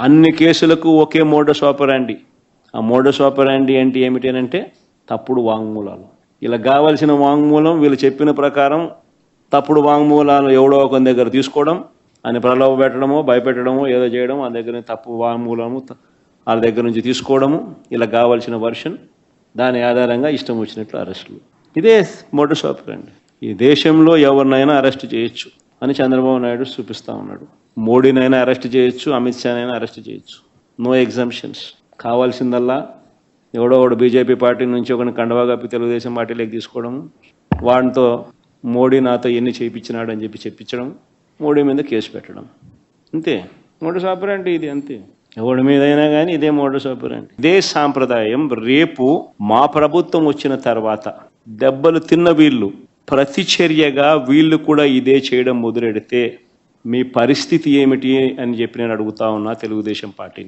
అన్ని కేసులకు ఒకే మోడస్ ఆపరాండి. ఆ మోడస్ ఆపరాండి అంటే ఏమిటి అంటే తప్పుడు వాంగ్మూలాలు. ఇలా కావలసిన వాంగ్మూలం వీళ్ళు చెప్పిన ప్రకారం తప్పుడు వాంగ్మూలాలు ఎవడో ఒక దగ్గర తీసుకోవడం అని ప్రలోభ పెట్టడమో భయపెట్టడమో ఏదో చేయడం ఆ దగ్గర నుంచి తప్పు వాంగ్మూలము వాళ్ళ దగ్గర నుంచి తీసుకోవడము ఇలా కావలసిన వర్షన్ దాని ఆధారంగా ఇష్టం వచ్చినట్లు అరెస్టులు. ఇదే మోడస్ ఆపరాండి. ఈ దేశంలో ఎవరినైనా అరెస్ట్ చేయొచ్చు. అని చంద్రబాబు నాయుడు చూపిస్తా ఉన్నాడు. మోడీనైనా అరెస్ట్ చేయొచ్చు అమిత్ షానైనా అరెస్ట్ చేయొచ్చు. నో ఎగ్జామ్షన్స్ కావాల్సిందల్లా ఎవడో ఒకడు బీజేపీ పార్టీ నుంచి ఒకరిని కండవా కప్పి తెలుగుదేశం పార్టీలోకి తీసుకోవడం వాడితో మోడీ నాతో ఎన్ని చేయించినాడు అని చెప్పి చెప్పించడం మోడీ మీద కేసు పెట్టడం. అంతే. మోడీ సాపరంటే ఇది? అంతే. ఎవడి మీదైనా కానీ ఇదే మోడీ సాపరంటే? ఇదే సాంప్రదాయం. రేపు మా ప్రభుత్వం వచ్చిన తర్వాత దెబ్బలు తిన్న వీళ్ళు ప్రతిచర్యగా వీళ్ళు కూడా ఇదే చేయడం మొదలెడితే మీ పరిస్థితి ఏమిటి అని చెప్పి నేను అడుగుతా ఉన్నా తెలుగుదేశం పార్టీని.